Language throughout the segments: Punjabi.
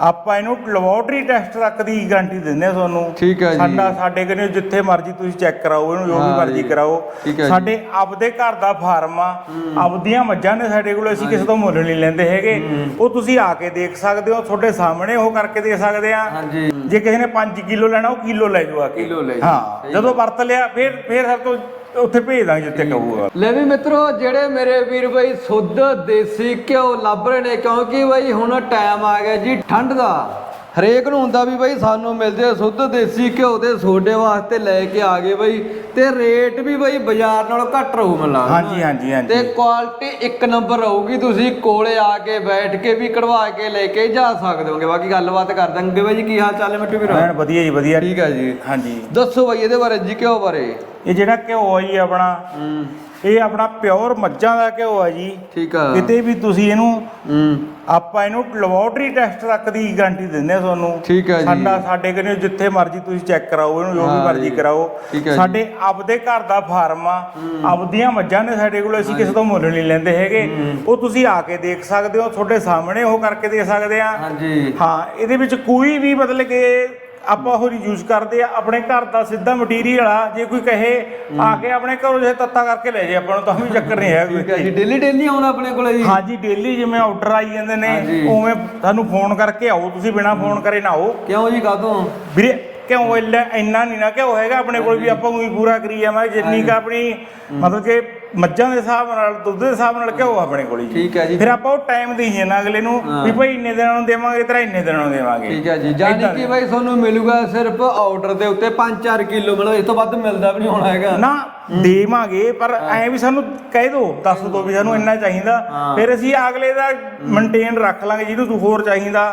ਆਪਾਂ ਇਹਨੂੰ ਲੈਬੋਰਟਰੀ ਟੈਸਟ ਤੱਕ ਦੀ ਗਾਰੰਟੀ ਦਿੰਦੇ ਆ ਤੁਹਾਨੂੰ। ਠੀਕ ਹੈ ਜੀ। ਸਾਡਾ ਸਾਡੇ ਕੋਲ ਜਿੱਥੇ ਮਰਜ਼ੀ ਤੁਸੀਂ ਚੈੱਕ ਕਰਾਓ ਇਹਨੂੰ ਜੋ ਵੀ ਮਰਜ਼ੀ। ਕਰਾਓ। ਸਾਡੇ ਆਪਦੇ ਘਰ ਦਾ ਫਾਰਮ ਆ। ਆਪਦੀਆਂ ਮੱਝਾਂ ਨੇ ਸਾਡੇ ਕੋਲ ਅਸੀਂ ਕਿਸੇ ਤੋਂ ਮੁੱਲ ਨਹੀਂ ਲੈਂਦੇ ਹੈਗੇ। ਉਹ ਤੁਸੀਂ ਆ ਕੇ ਦੇਖ ਸਕਦੇ ਹੋ ਤੁਹਾਡੇ ਸਾਹਮਣੇ ਉਹ ਕਰਕੇ ਦੇ ਸਕਦੇ ਆ। ਜੇ। ਕਿਸੇ ਨੇ 5 ਕਿਲੋ ਲੈਣਾ ਉਹ ਕਿਲੋ ਲੈ ਜਾਓ ਆ ਕੇ। ਕਿੱਲੋ ਲੈ ਹਾਂ ਜਦੋਂ ਵਰਤ ਲਿਆ ਫਿਰ ਫਿਰ ਸਾਡੇ ਤੋਂ ਉੱਥੇ ਭੇਜ ਦਾਂਗੇ ਜਿੱਥੇ ਕਹੂਗਾ। ਲੈ ਵੀ ਮਿੱਤਰੋ ਜਿਹੜੇ ਮੇਰੇ ਵੀਰ ਬਈ ਸੁੱਧ ਦੇਸੀ ਘਿਓ ਲੱਭ ਰਹੇ ਨੇ ਕਿਉਂਕਿ ਬਈ ਹੁਣ ਟਾਈਮ ਆ ਗਿਆ ਜੀ ਠੰਡ ਦਾ। ਹਰੇਕ ਨੂੰ ਹੁੰਦਾ ਵੀ ਬਈ ਸਾਨੂੰ ਮਿਲਦੇ ਸੁੱਧ ਦੇਸੀ ਘਿਓ ਦੇ ਸੋਡੇ ਵਾਸਤੇ ਲੈ ਕੇ ਆ ਗਏ ਬਈ। ਤੇ ਰੇਟ ਵੀ ਬਈ ਬਾਜ਼ਾਰ ਨਾਲੋਂ ਘੱਟ ਰਹੂ ਮੈਨੂੰ ਲੱਗਦਾ ਹਾਂਜੀ ਹਾਂਜੀ। ਤੇ ਹਾਂਜੀ ਕੁਆਲਿਟੀ ਇੱਕ ਨੰਬਰ ਰਹੂਗੀ ਤੁਸੀਂ ਕੋਲੇ ਆ ਕੇ ਬੈਠ ਕੇ ਵੀ ਕਢਵਾ ਕੇ ਲੈ ਕੇ ਜਾ ਸਕਦੇ ਹੋਗੇ। ਬਾਕੀ ਗੱਲਬਾਤ ਕਰ ਦਾਂਗੇ ਬਈ ਕੀ ਹਾਲ ਚਾਲ ਹੈ ਮਿੱਟੂ ਵੀਰ? ਐਨ ਵਧੀਆ ਜੀ ਵਧੀਆ। ਠੀਕ ਹੈ ਜੀ। ਹਾਂਜੀ। ਦੱਸੋ ਬਈ ਇਹਦੇ ਬਾਰੇ ਜੀ ਘਿਓ ਬਾਰੇ। ਇਹ ਜਿਹੜਾ ਘਿਓ ਆ ਜੀ ਆਪਣਾ ਹੂੰ। ਇਹ ਆਪਣਾ ਪਿਓਰ ਮੱਝਾਂ ਦਾ ਘਿਓ ਆ ਜੀ। ਠੀਕ ਆ। ਕਿਤੇ ਵੀ ਤੁਸੀਂ ਇਹਨੂੰ ਹੂੰ। ਆਪਾਂ ਇਹਨੂੰ ਲੈਬੋਰਟਰੀ ਟੈਸਟ ਤੱਕ ਦੀ ਗਾਰੰਟੀ ਦਿੰਦੇ ਆ ਤੁਹਾਨੂੰ। ਠੀਕ ਹੈ ਜੀ। ਸਾਡਾ ਸਾਡੇ ਕੋਲ ਜਿੱਥੇ ਮਰਜ਼ੀ ਤੁਸੀਂ ਚੈੱਕ ਕਰਾਓ ਇਹਨੂੰ ਜੋ ਵੀ ਮਰਜ਼ੀ। ਕਰਾਓ। ਸਾਡੇ ਆਪਦੇ ਘਰ ਦਾ ਫਾਰਮ ਆ। ਆਪਦੀਆਂ ਮੱਝਾਂ ਨੇ ਸਾਡੇ ਕੋਲ ਅਸੀਂ ਕਿਸੇ ਤੋਂ ਮੁੱਲ ਨਹੀਂ ਲੈਂਦੇ ਹੈਗੇ। ਉਹ ਤੁਸੀਂ ਆ ਕੇ ਦੇਖ ਸਕਦੇ ਹੋ ਤੁਹਾਡੇ ਸਾਹਮਣੇ ਉਹ ਕਰਕੇ ਦੇ ਸਕਦੇ ਆ। ਹਾਂਜੀ ਹਾਂ ਇਹਦੇ ਵਿੱਚ ਕੋਈ ਵੀ ਮਤਲਬ ਕਿ ਆਪਾਂ ਉਹ ਯੂਜ਼ ਕਰਦੇ ਆ ਆਪਣੇ ਘਰ ਦਾ ਸਿੱਧਾ ਮਟੀਰੀਅਲ ਆ ਜੇ ਕੋਈ ਕਹੇ ਆ ਕੇ ਆਪਣੇ ਘਰੋਂ ਜੇ ਤੱਤਾ ਕਰਕੇ ਲੈ ਜੇ ਆਪਾਂ ਨੂੰ ਤਾਂ ਵੀ ਚੱਕਰ ਨਹੀਂ ਹੈ ਕੋਈ ਜੀ ਡੇਲੀ ਡੇਲੀ ਆਉਣਾ ਆਪਣੇ ਕੋਲੇ ਜੀ? ਹਾਂਜੀ ਡੇਲੀ ਜਿਵੇਂ ਆਰਡਰ ਆਈ ਜਾਂਦੇ ਨੇ। ਉਵੇਂ ਤੁਹਾਨੂੰ ਫੋਨ ਕਰਕੇ ਆਓ ਤੁਸੀਂ ਬਿਨਾ ਫੋਨ ਕਰੇ ਨਾ ਆਓ। ਕਿਉਂ ਜੀ ਕਾਹਤੋਂ? ਵੀਰੇ ਕਿਉਂ ਇੰਨਾ ਨਹੀਂ ਨਾ ਕਿਉਂ ਹੈਗਾ ਆਪਣੇ ਕੋਲ ਵੀ ਆਪਾਂ ਉਹੀ ਪੂਰਾ ਕਰੀ ਜਾਵਾਂਗੇ ਜਿੰਨੀ ਕ ਆਪਣੀ ਮਤਲਬ ਕਿ ਮੱਝਾਂ ਦੇ ਹਿਸਾਬ ਨਾਲ ਦੁੱਧ ਦੇ ਹਿਸਾਬ ਨਾਲ ਕਿਉਂ ਆਪਣੇ ਕੋਲ ਜੀ ਠੀਕ ਹੈ ਜੀ। ਫਿਰ ਆਪਾਂ ਉਹ ਟਾਈਮ ਦੇਈਏ ਨਾ ਅਗਲੇ ਨੂੰ। ਵੀ ਭਾਈ ਇੰਨੇ ਦਿਨਾਂ ਨੂੰ ਦੇਵਾਂਗੇ ਤੇਰਾ ਇੰਨੇ ਦਿਨਾਂ ਨੂੰ ਦੇਵਾਂਗੇ। ਠੀਕ ਹੈ ਜੀ। ਏਦਾਂ ਕਿ ਭਾਈ ਤੁਹਾਨੂੰ ਮਿਲੂਗਾ ਸਿਰਫ ਆਰਡਰ ਦੇ ਉੱਤੇ 5-4 ਕਿਲੋ ਮਤਲਬ ਇਸ ਤੋਂ ਵੱਧ ਮਿਲਦਾ ਵੀ ਨਹੀਂ ਹੋਣਾ ਹੈਗਾ। ਨਾ ਦੇਵਾਂਗੇ ਪਰ ਐ ਵੀ ਸਾਨੂੰ ਕਹਿ ਦੋ ਦੱਸ ਦੋ ਵੀ ਸਾਨੂੰ ਇੰਨਾ ਚਾਹੀਦਾ। ਫਿਰ ਅਸੀਂ ਅਗਲੇ ਦਾ ਮੇਨਟੇਨ ਰੱਖ ਲਾਂਗੇ ਜਿਹਨੂੰ ਤੂੰ ਹੋਰ ਚਾਹੀਦਾ।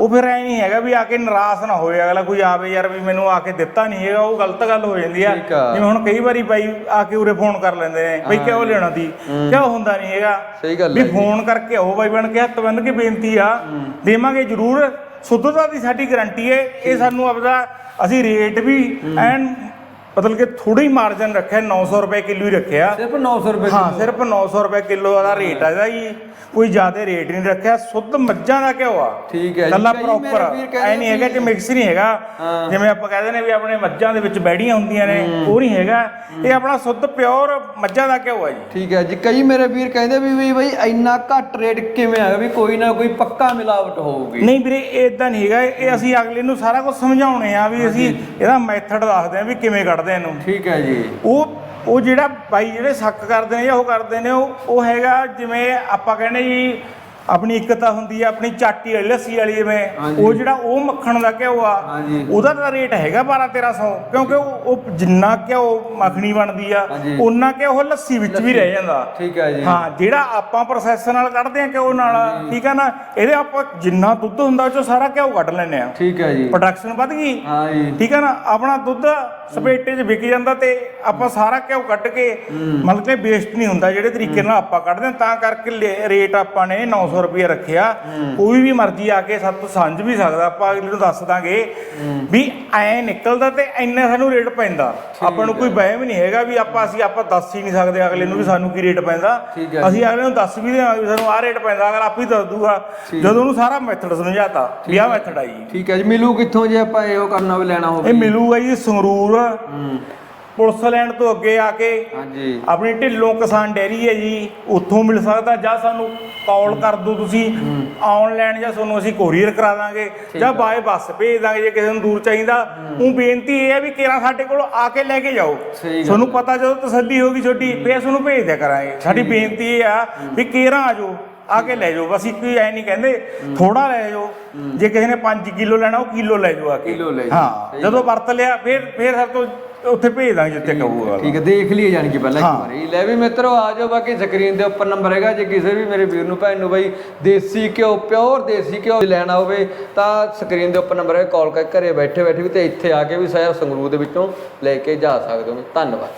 ਉਹ ਫਿਰ ਐ ਨਹੀਂ ਹੈਗਾ ਵੀ ਆ ਕੇ ਨਾਰਾਜ਼ ਨਾ ਹੋਏ ਅਗਲਾ ਕੋਈ ਆਵੇ ਯਾਰ ਵੀ ਮੈਨੂੰ ਆ ਕੇ ਦਿੱਤਾ ਨਹੀਂ ਹੈਗਾ ਉਹ ਗਲਤ ਗੱਲ ਹੋ ਜਾਂਦੀ ਆ। ਜਿਵੇਂ ਹੁਣ ਕਈ ਵਾਰੀ ਬਾਈ ਆ ਕੇ ਉਰੇ ਫੋਨ ਕਰ ਲੈਂਦੇ ਨੇ ਬਈ ਕਿਉਂ ਲੈਣਾ ਦੀ ਕਿਉਂ ਹੁੰਦਾ ਨਹੀਂ ਹੈਗਾ? ਸਹੀ ਗੱਲ ਵੀ। ਫੋਨ ਕਰਕੇ ਆਓ ਬਾਈ ਬਣ ਕੇ ਹੱਥ ਬੰਨ ਕੇ ਬੇਨਤੀ ਆ ਦੇਵਾਂਗੇ ਜ਼ਰੂਰ। ਸ਼ੁੱਧਤਾ ਦੀ ਸਾਡੀ ਗਾਰੰਟੀ ਹੈ। ਇਹ ਸਾਨੂੰ ਆਪਦਾ ਅਸੀਂ ਰੇਟ ਵੀ ਐਨ ਮਤਲਬ ਕਿ ਥੋੜੀ ਮਾਰਜਨ ਰੱਖਿਆ 900 ਰੁਪਏ ਕਿਲੋ ਹੀ ਰੱਖਿਆ। ਸਿਰਫ 900 ਰੁਪਏ ਹਾਂ। ਸਿਰਫ 900 ਰੁਪਏ ਕਿਲੋ ਦਾ ਰੇਟ ਇਹਦਾ ਜੀ। ਕੋਈ ਜ਼ਿਆਦਾ ਰੇਟ ਨਹੀਂ ਰੱਖਿਆ ਸ਼ੁੱਧ ਮੱਝਾਂ ਦਾ ਘਿਓ ਆ। ਠੀਕ ਹੈ ਜੀ। ਕੱਲਾ ਪ੍ਰੋਪਰ ਐ ਨਹੀਂ ਹੈਗਾ ਕਿ ਮਿਕਸ ਨਹੀਂ ਹੈਗਾ। ਜਿਵੇਂ ਆਪਾਂ ਕਹਿੰਦੇ ਨੇ ਵੀ ਆਪਣੇ ਮੱਝਾਂ ਦੇ ਵਿੱਚ ਬੈੜੀਆਂ ਹੁੰਦੀਆਂ ਨੇ ਉਹ ਨਹੀਂ ਹੈਗਾ। ਇਹ ਆਪਣਾ ਸ਼ੁੱਧ ਪਿਓਰ ਮੱਝਾਂ ਦਾ ਘਿਓ ਆ ਜੀ। ਠੀਕ ਹੈ ਜੀ। ਕਈ ਮੇਰੇ ਵੀਰ ਕਹਿੰਦੇ ਵੀ ਵੀ ਬਈ ਇੰਨਾ ਘੱਟ ਰੇਟ ਕਿਵੇਂ ਆਇਆ ਵੀ ਕੋਈ ਨਾ ਕੋਈ ਪੱਕਾ ਮਿਲਾਵਟ ਹੋਊਗੀ। ਨਹੀਂ ਵੀਰੇ ਇਹ ਇਦਾਂ ਨਹੀਂ ਹੈਗਾ। ਇਹ ਅਸੀਂ ਅਗਲੇ ਨੂੰ ਸਾਰਾ ਕੁਝ ਸਮਝਾਉਣੇ ਆ ਵੀ ਅਸੀਂ ਇਹਦਾ ਮੈਥਡ ਦੱਸਦੇ ਆ ਵੀ ਕਿਵੇਂ ਕੱਢਦੇ ਇਹਨੂੰ। ਠੀਕ ਹੈ ਜੀ। ਉਹ ਉਹ ਜਿਹੜਾ ਬਾਈ ਜਿਹੜੇ ਸ਼ੱਕ ਕਰਦੇ ਨੇ ਜਾਂ ਉਹ ਕਰਦੇ ਨੇ ਉਹ ਉਹ ਹੈਗਾ ਜਿਵੇਂ ਆਪਾਂ ਕਹਿੰਦੇ ਜੀ ਆਪਣੀ ਇੱਕ ਤਾਂ ਹੁੰਦੀ ਆ ਆਪਣੀ ਚਾਟੀ ਵਾਲੀ ਲੱਸੀ ਵਾਲੀ ਜਿਵੇਂ। ਹਾਂਜੀ। ਉਹ ਜਿਹੜਾ ਉਹ ਮੱਖਣ ਦਾ ਘਿਓ ਆ ਹਾਂਜੀ। ਉਹਦਾ ਤਾਂ ਰੇਟ ਹੈਗਾ 12 1300 ਕਿਉਂਕਿ ਉਹ ਉਹ ਜਿੰਨਾ ਘਿਓ ਮੱਖਣੀ ਬਣਦੀ ਆ ਹਾਂਜੀ। ਉਹਨਾਂ ਘਿਓ ਉਹ ਲੱਸੀ ਵਿੱਚ ਵੀ ਰਹਿ ਜਾਂਦਾ। ਠੀਕ ਹੈ ਜੀ। ਹਾਂ ਜਿਹੜਾ ਆਪਾਂ ਪ੍ਰੋਸੈਸ ਨਾਲ ਕੱਢਦੇ ਆ ਘਿਓ ਨਾਲ ਠੀਕ ਆ ਨਾ ਇਹਦੇ ਆਪਾਂ ਜਿੰਨਾ ਦੁੱਧ ਹੁੰਦਾ ਉਹ ਚੋਂ ਸਾਰਾ ਘਿਓ ਕੱਢ ਲੈਂਦੇ ਆ। ਠੀਕ ਹੈ ਜੀ। ਪ੍ਰੋਡਕਸ਼ਨ ਵੱਧ ਗਈ। ਹਾਂ ਜੀ। ਠੀਕ ਹੈ ਨਾ ਆਪਣਾ ਦੁੱਧ ਸਪੇਟੇ 'ਚ ਵਿਕ ਜਾਂਦਾ ਤੇ ਆਪਾਂ ਸਾਰਾ ਘਿਓ ਕੱਢ ਕੇ ਮਤਲਬ ਕਿ ਵੇਸਟ ਨਹੀਂ ਹੁੰਦਾ ਜਿਹੜੇ ਤਰੀਕੇ ਨਾਲ ਆਪਾਂ ਕੱਢਦੇ ਹਾਂ ਤਾਂ ਕਰਕੇ ਲੇ- ਰੇਟ ਆਪਾਂ ਨੇ 900 ਰੁਪਏ ਰੱਖਿਆ ਕੋਈ ਵੀ ਮਰਜ਼ੀ ਆ ਕੇ ਸਾਤੋਂ ਸਮਝ ਵੀ ਸਕਦਾ। ਆਪਾਂ ਅਗਲੇ ਨੂੰ ਦੱਸ ਦਾਂਗੇ ਵੀ ਐ ਨਿਕਲਦਾ ਤੇ ਇੰਨਾ ਸਾਨੂੰ ਰੇਟ ਪੈਂਦਾ। ਆਪਾਂ ਨੂੰ ਕੋਈ ਵਹਿਮ ਨਹੀਂ ਹੈਗਾ ਵੀ ਆਪਾਂ ਅਸੀਂ ਆਪਾਂ ਦੱਸ ਹੀ ਨਹੀਂ ਸਕਦੇ ਅਗਲੇ ਨੂੰ ਵੀ ਸਾਨੂੰ ਕੀ ਰੇਟ ਪੈਂਦਾ। ਅਸੀਂ ਅਗਲੇ ਨੂੰ ਦੱਸ ਵੀ ਦੇਵਾਂਗੇ ਵੀ ਸਾਨੂੰ ਆਹ ਰੇਟ ਪੈਂਦਾ ਅਗਰ ਆਪ ਹੀ ਦੱਸ ਦੂਗਾ। ਜਦੋਂ ਉਹਨੂੰ ਸਾਰਾ ਮੈਥਡ ਸਮਝਾਤਾ ਵੀ ਆਹ ਮੈਥਡ ਆ ਜੀ। ਠੀਕ ਹੈ ਜੀ ਮਿਲੂ ਕਿੱਥੋਂ ਜੇ ਆਪਾਂ ਇਹੋ ਕਰਨਾ ਵੀ ਲੈਣਾ ਹੋਵੇ। ਇਹ ਮਿਲੂਗਾ ਜੀ ਸੰਗਰੂਰ। ਹੂੰ। ਪੁਲਿਸ ਲੈਣ ਤੋਂ ਅੱਗੇ ਆ ਕੇ ਹਾਂਜੀ। ਆਪਣੀ ਢਿੱਲੋਂ ਕਿਸਾਨ ਡੈਰੀ ਹੈ ਜੀ ਉੱਥੋਂ ਮਿਲ ਸਕਦਾ ਜਾਂ ਸਾਨੂੰ ਕਾਲ ਕਰ ਦਿਓ ਤੁਸੀਂ ਆਨਲਾਈਨ ਜਾਂ ਤੁਹਾਨੂੰ ਅਸੀਂ ਕੋਰੀਅਰ ਕਰਾ ਦਾਂਗੇ ਜਾਂ ਬਾਏ ਬੱਸ ਭੇਜ ਦਾਂਗੇ ਜੇ ਕਿਸੇ ਨੂੰ ਦੂਰ ਚਾਹੀਦਾ। ਉਹ ਬੇਨਤੀ ਇਹ ਹੈ ਵੀ ਕਿਰਾ ਸਾਡੇ ਕੋਲ ਆ ਕੇ ਲੈ ਕੇ ਜਾਓ। ਤੁਹਾਨੂੰ ਪਤਾ ਜਦੋਂ ਤਸੱਲੀ ਹੋਗੀ ਛੋਟੀ ਫੇਰ ਤੁਹਾਨੂੰ ਭੇਜ ਦਿਆ ਕਰਾਂਗੇ। ਸਾਡੀ ਬੇਨਤੀ ਇਹ ਆ ਵੀ ਕੇਰਾ ਆ ਜਾਓ ਆ ਕੇ ਲੈ ਜਾਓ। ਬਸ ਇੱਕ ਹੀ ਐ ਨਹੀਂ ਕਹਿੰਦੇ ਥੋੜਾ ਲੈ ਜਾਓ। ਜੇ ਕਿਸੇ ਨੇ 5 ਕਿਲੋ ਲੈਣਾ ਉਹ ਕਿਲੋ ਲੈ ਜਾਓ ਆ ਕੇ। ਕਿਲੋ ਲੈ ਜਾਓ। ਹਾਂ ਜਦੋਂ ਵਰਤ ਲਿਆ ਫਿਰ ਫਿਰ ਸਾਡੇ ਤੋਂ ਉੱਥੇ ਭੇਜ ਦਾਂਗੇ ਜਿੱਥੇ ਕਹੂਗਾ ਠੀਕ ਹੈ ਦੇਖ ਲਈਏ ਜਾਣ ਕੇ ਪਹਿਲਾਂ ਇੱਕ। ਵਾਰੀ। ਲੈ ਵੀ ਮਿੱਤਰੋ ਆ ਜਾਓ ਬਾਕੀ ਸਕਰੀਨ ਦੇ ਉੱਪਰ ਨੰਬਰ ਹੈਗਾ ਜੇ ਕਿਸੇ ਵੀ ਮੇਰੇ ਵੀਰ ਨੂੰ ਭੈਣ ਨੂੰ ਬਾਈ ਦੇਸੀ ਘਿਓ ਪਿਓਰ ਦੇਸੀ ਘਿਓ ਲੈਣਾ ਹੋਵੇ ਤਾਂ ਸਕਰੀਨ ਦੇ ਉੱਪਰ ਨੰਬਰ ਹੈ ਕਾਲ ਕਰਕੇ ਘਰੇ ਬੈਠੇ ਬੈਠੇ ਵੀ ਤੇ ਇੱਥੇ ਆ ਕੇ ਵੀ ਸ਼ਹਿਰ ਸੰਗਰੂਰ ਦੇ ਵਿੱਚੋਂ ਲੈ ਕੇ ਜਾ ਸਕਦੇ ਹੋ। ਧੰਨਵਾਦ।